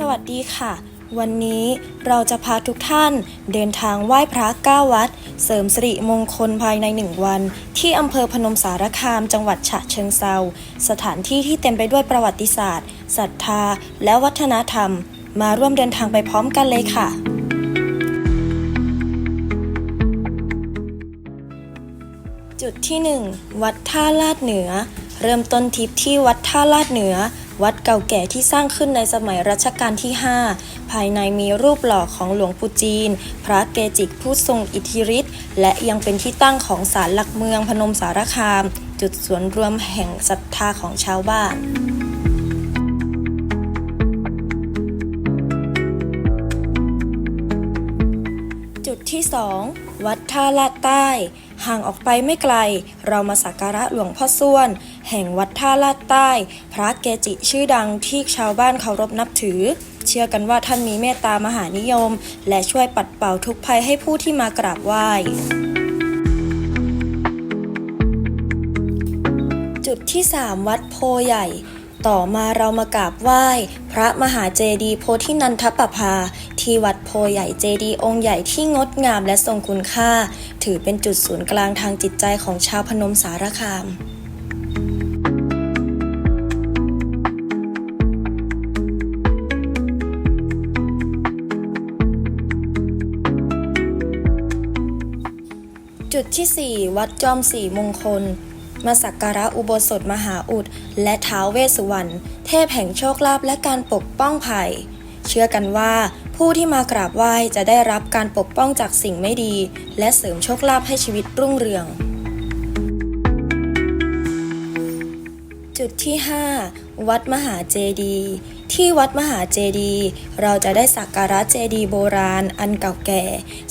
สวัสดีค่ะ วันนี้เราจะพาทุกท่านเดินทางไหว้พระเก้าวัด เสริมสิริมงคลภายในหนึ่งวัน ที่อำเภอพนมสารคามจังหวัดฉะเชิงเซาสถานที่ที่เต็มไปด้วยประวัติศาสตร์ศรัทธา และวัฒนธรรม มาร่วมเดินทางไปพร้อมกันเลยค่ะ จุดที่ 1 วัดท่าลาดเหนือ เริ่มต้นทริปที่วัดท่าลาดเหนือ วัดเก่าแก่ที่สร้างขึ้นในสมัยรัชกาลที่ 5 ภายในมีรูปหล่อของหลวงปู่จีน พระเกจิผู้ทรงอิทธิฤทธิ์และยังเป็นที่ตั้งของศาลหลักเมืองพนมสารคาม จุดสวนรวมแห่งศรัทธาของชาวบ้านจุดที่ 2 วัดท่าลาดใต้ ห่างออกไปไม่ไกล เรามาสักการะหลวงพ่อส้วน แห่งวัดท่าลาดใต้ พระเกจิชื่อดังที่ชาวบ้านเคารพนับถือ เชื่อกันว่าท่านมีเมตตามหานิยม และช่วยปัดเป่าทุกภัยให้ผู้ที่มากราบไหว้จุดที่ 3 วัดโพใหญ่ ต่อมาเรามากราบไหว้ พระมหาเจดีย์โพธินันทปภา ที่วัดโพใหญ่เจดีย์องค์ใหญ่ที่งดงามและทรงคุณค่า ถือเป็นจุดศูนย์กลางทางจิตใจของชาวพนมสารคามจุดที่ 4 วัดจอมสี่มงคล มาสักการะอุโบสถมหาอุด และท้าวเวสสุวรรณเทพแห่งโชคลาภและการปกป้องภัย เชื่อกันว่าผู้ที่มากราบไหว้จะได้รับการปกป้องจากสิ่งไม่ดี และเสริมโชคลาภให้ชีวิตรุ่งเรือง จุดที่ 5 วัดมหาเจดีย์ที่วัดมหาเจดีย์เราจะได้สักการะเจดีย์โบราณอันเก่าแก่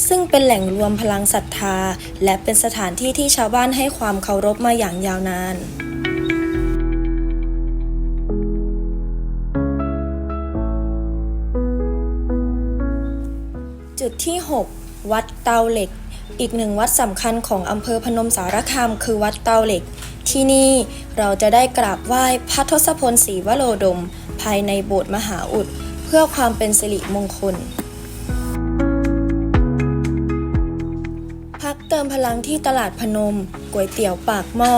ซึ่งเป็นแหล่งรวมพลังศรัทธา และเป็นสถานที่ที่ชาวบ้านให้ความเคารพมาอย่างยาวนานจุดที่ 6 วัดเตาเหล็ก อีกหนึ่งวัดสำคัญของอำเภอพนมสารคามคือวัดเตาเหล็ก ที่นี่เราจะได้กราบไหว้พระทศพลศรีวโรดม ภายในโบสถ์มหาอุด เพื่อความเป็นสิริมงคล พักเติมพลังที่ตลาดพนมก๋วยเตี๋ยวปากหม้อ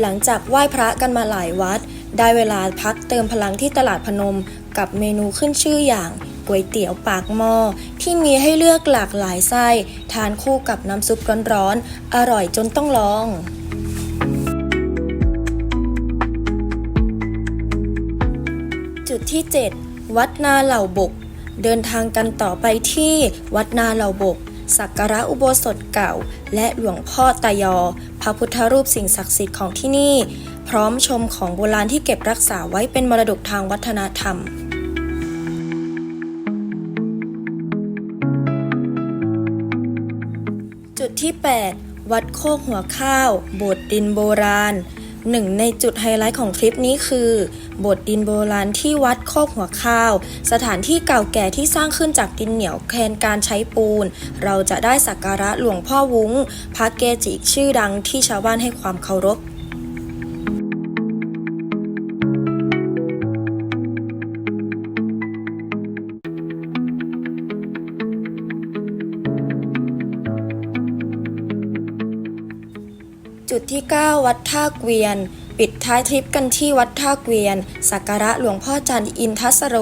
หลังจากไหว้พระกันมาหลายวัด ได้เวลาพักเติมพลังที่ตลาดพนมกับเมนูขึ้นชื่ออย่างก๋วยเตี๋ยวปากหม้อที่มีให้เลือกหลากหลายไส้ ทานคู่กับน้ำซุปร้อนๆอร่อยจนต้องลอง จุดที่ 7 วัดนาเหล่าบก เดินทางกันต่อไปที่วัดนาเหล่าบกสักการะอุโบสถเก่า และหลวงพ่อตายอ พระพุทธรูปสิ่งศักดิ์สิทธิ์ของที่นี่ พร้อมชมของโบราณที่เก็บรักษาไว้เป็นมรดกทางวัฒนธรรมจุดที่ 8 วัดโคกหัวข้าว โบสถ์ดินโบราณ หนึ่งในจุดไฮไลท์ของทริปนี้คือโบสถ์ดินโบราณที่วัดโคกหัวข้าว สถานที่เก่าแก่ที่สร้างขึ้นจากดินเหนียวแทนการใช้ปูน เราจะได้สักการะหลวงพ่อวุ้ง พระเกจิชื่อดังที่ชาวบ้านให้ความเคารพ จุดที่ 9 วัดท่าเกวียน ปิดท้ายทริปกันที่วัดท่าเกวียน สักการะหลวงพ่อจันอินทัสโร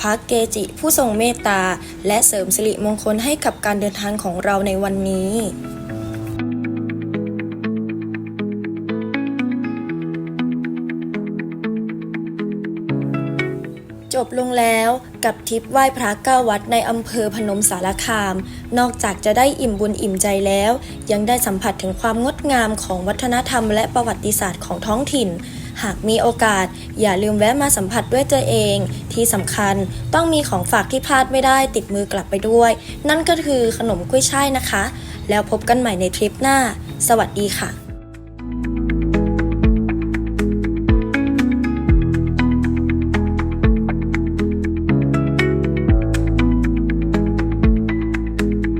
พระเกจิ ผู้ทรงเมตตา และเสริมสิริมงคลให้กับการเดินทางของเราในวันนี้ จบลงแล้วกับทริปไหว้พระเก้าวัดในอำเภอพนมสารคาม นอกจากจะได้อิ่มบุญอิ่มใจแล้ว ยังได้สัมผัสถึงความงดงามของวัฒนธรรมและประวัติศาสตร์ของท้องถิ่น หากมีโอกาส อย่าลืมแวะมาสัมผัสด้วยตัวเอง ที่สำคัญต้องมีของฝากที่พลาดไม่ได้ติดมือกลับไปด้วย นั่นก็คือขนมกุ้ยช่ายนะคะ แล้วพบกันใหม่ในทริปหน้า สวัสดีค่ะ